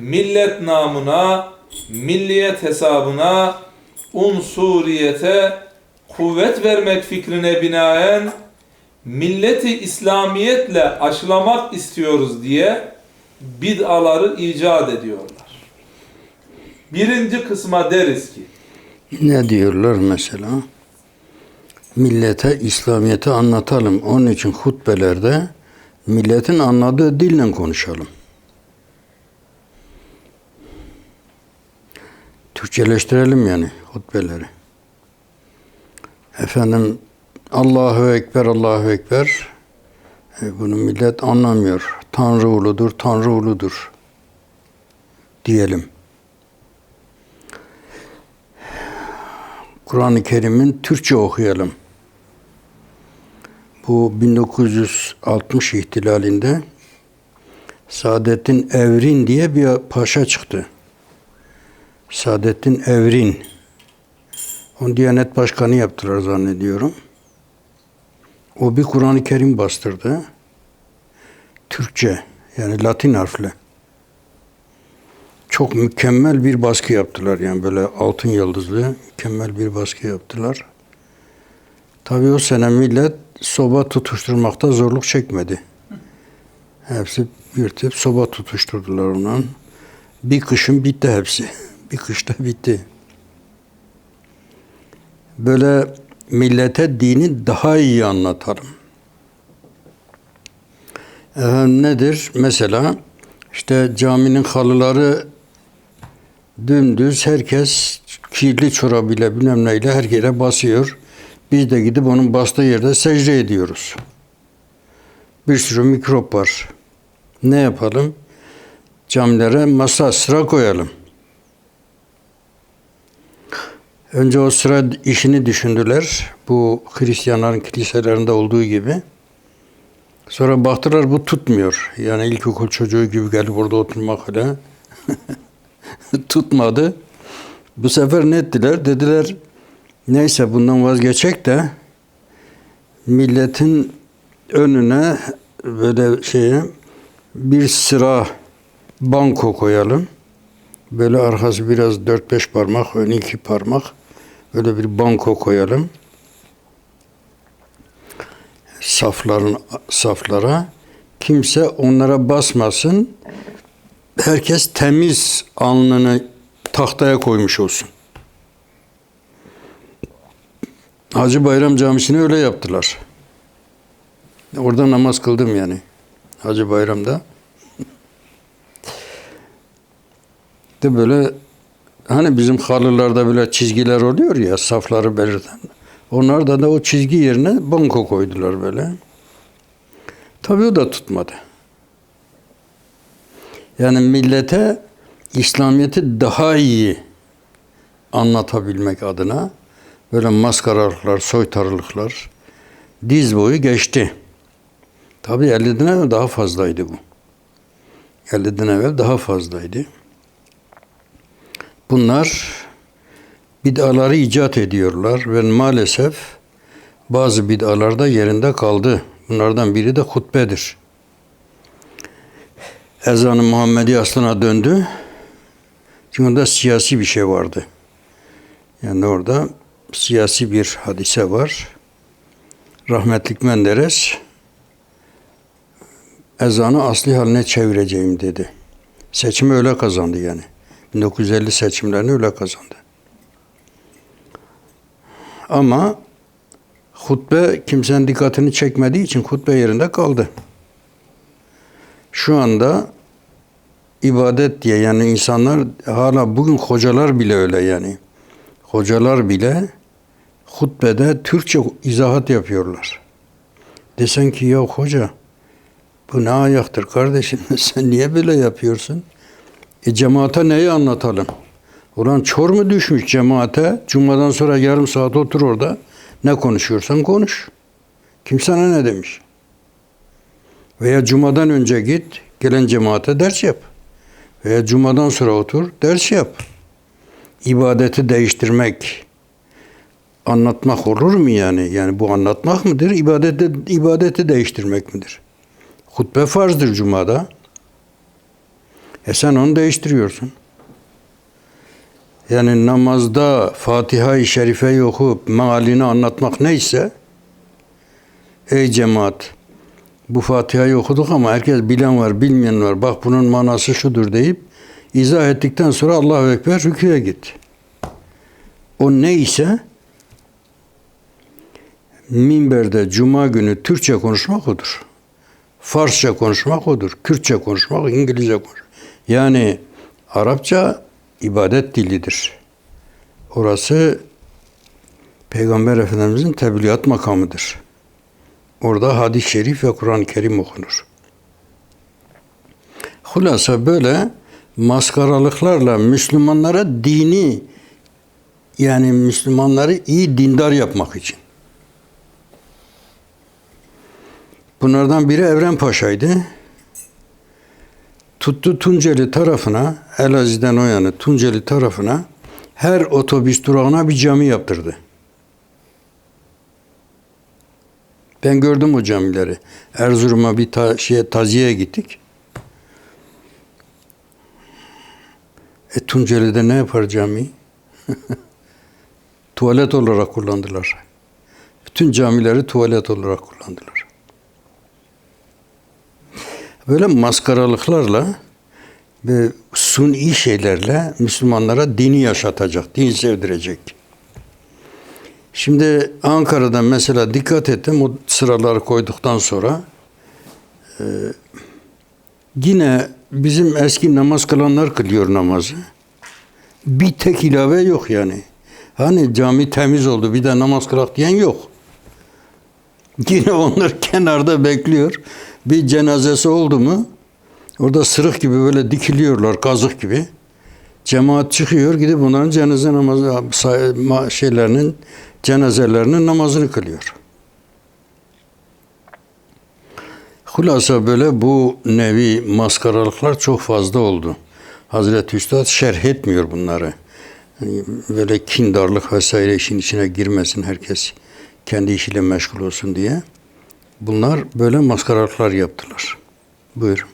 millet namına, milliyet hesabına, unsuriyete kuvvet vermek fikrine binaen milleti İslamiyetle aşılamak istiyoruz diye bid'aları icat ediyorlar. Birinci kısma deriz ki Ne diyorlar mesela? Millete İslamiyet'i anlatalım. Onun için hutbelerde milletin anladığı dille konuşalım. Türkçeleştirelim yani hutbeleri. Efendim Allahu Ekber, Allahu Ekber. E, bunu millet anlamıyor. Tanrı uludur, Tanrı uludur. Diyelim. Kur'an-ı Kerim'in Türkçe okuyalım. Bu 1960 ihtilalinde Saadettin Evrin diye bir paşa çıktı. Saadettin Evrin. Onu Diyanet Başkanı yaptılar zannediyorum. O bir Kur'an-ı Kerim bastırdı. Türkçe yani Latin harfle. Çok mükemmel bir baskı yaptılar yani böyle altın yıldızlı mükemmel bir baskı yaptılar. Tabii o sene millet soba tutuşturmakta zorluk çekmedi. Hepsi yırtıp soba tutuşturdular onun. Bir kışın bitti hepsi. Bir kışta bitti. Böyle millete dini daha iyi anlatalım. Efendim nedir? Mesela işte caminin halıları dümdüz herkes kirli çorabıyla bilmem neyle her yere basıyor. Biz de gidip onun bastığı yerde secde ediyoruz. Bir sürü mikrop var. Ne yapalım? Camilere masa sıra koyalım. Önce o sıra işini düşündüler. Bu Hristiyanların kiliselerinde olduğu gibi. Sonra baktılar bu tutmuyor. Yani ilkokul çocuğu gibi gelip orada oturmak öyle. Tutmadı. Bu sefer ne ettiler? Dediler neyse bundan vazgeçecek de milletin önüne böyle şeye bir sıra banko koyalım. Böyle arkası biraz 4-5 parmak, önü 2 parmak. Böyle bir banko koyalım. Safların saflara kimse onlara basmasın. Herkes temiz alnını tahtaya koymuş olsun. Hacı Bayram Camisi'ni öyle yaptılar. Orada namaz kıldım yani. Hacı Bayram'da. De böyle hani bizim halılarda böyle çizgiler oluyor ya safları belirten. Onlar da o çizgi yerine banko koydular böyle. Tabii o da tutmadı. Yani millete İslamiyet'i daha iyi anlatabilmek adına böyle maskaralıklar, soytarılıklar diz boyu geçti. Tabii 50'den evvel daha fazlaydı bu. 50'den evvel daha fazlaydı. Bunlar bid'aları icat ediyorlar ve maalesef bazı bid'alar da yerinde kaldı. Bunlardan biri de hutbedir. Ezan-ı Muhammedi aslına döndü. Çünkü onda siyasi bir şey vardı. Yani orada siyasi bir hadise var. Rahmetlik Menderes ezanı asli haline çevireceğim dedi. Seçimi öyle kazandı yani. 1950 seçimlerini öyle kazandı. Ama hutbe kimsenin dikkatini çekmediği için hutbe yerinde kaldı. Şu anda ibadet diye yani insanlar hala bugün hocalar bile öyle yani. Hocalar bile hutbede Türkçe izahat yapıyorlar. Desen ki ya hoca bu ne ayaktır kardeşim sen niye böyle yapıyorsun? E cemaate neyi anlatalım? Ulan çor mu düşmüş cemaate? Cuma'dan sonra yarım saat otur orada. Ne konuşuyorsan konuş. Kim sana ne demiş? Veya cumadan önce git, gelen cemaate ders yap. Veya cumadan sonra otur, ders yap. İbadeti değiştirmek, anlatmak olur mu yani? Yani bu anlatmak mıdır? İbadeti, ibadeti değiştirmek midir? Hutbe farzdır cumada. E sen onu değiştiriyorsun. Yani namazda Fatiha-i Şerife'yi okuyup mealini anlatmak neyse ey cemaat bu Fatiha'yı okuduk ama herkes bilen var, bilmeyen var. Bak bunun manası şudur deyip izah ettikten sonra Allahu Ekber rüküye git. O neyse minberde cuma günü Türkçe konuşmak odur. Farsça konuşmak odur. Kürtçe konuşmak, İngilizce konuşmak. Yani Arapça ibadet dilidir. Orası Peygamber Efendimizin tebliğat makamıdır. Orada hadis-i şerif ve Kur'an-ı Kerim okunur. Hulasa böyle maskaralıklarla Müslümanlara dini yani Müslümanları iyi dindar yapmak için. Bunlardan biri Evren Paşa'ydı. Tuttu Tunceli tarafına, Elazığ'dan o yana Tunceli tarafına her otobüs durağına bir cami yaptırdı. Ben gördüm o camileri. Erzurum'a bir ta, şeye, taziyeye gittik. E Tunceli'de ne yapar cami? tuvalet olarak kullandılar. Bütün camileri tuvalet olarak kullandılar. Böyle maskaralıklarla ve suni şeylerle Müslümanlara dini yaşatacak, din sevdirecek. Şimdi Ankara'da mesela dikkat ettim o sıraları koyduktan sonra e, yine bizim eski namaz kılanlar kılıyor namazı. Bir tek ilave yok yani. Hani cami temiz oldu bir de namaz kılak diyen yok. Yine onlar kenarda bekliyor. Bir cenazesi oldu mu orada sırık gibi böyle dikiliyorlar kazık gibi. Cemaat çıkıyor gidip bunların cenaze namazı şeylerinin cenazelerinin namazını kılıyor. Hulasa böyle bu nevi maskaralıklar çok fazla oldu. Hazreti Üstad şerh etmiyor bunları. Yani böyle kindarlık vesaire işin içine girmesin herkes kendi işiyle meşgul olsun diye. Bunlar böyle maskaralıklar yaptılar. Buyurun.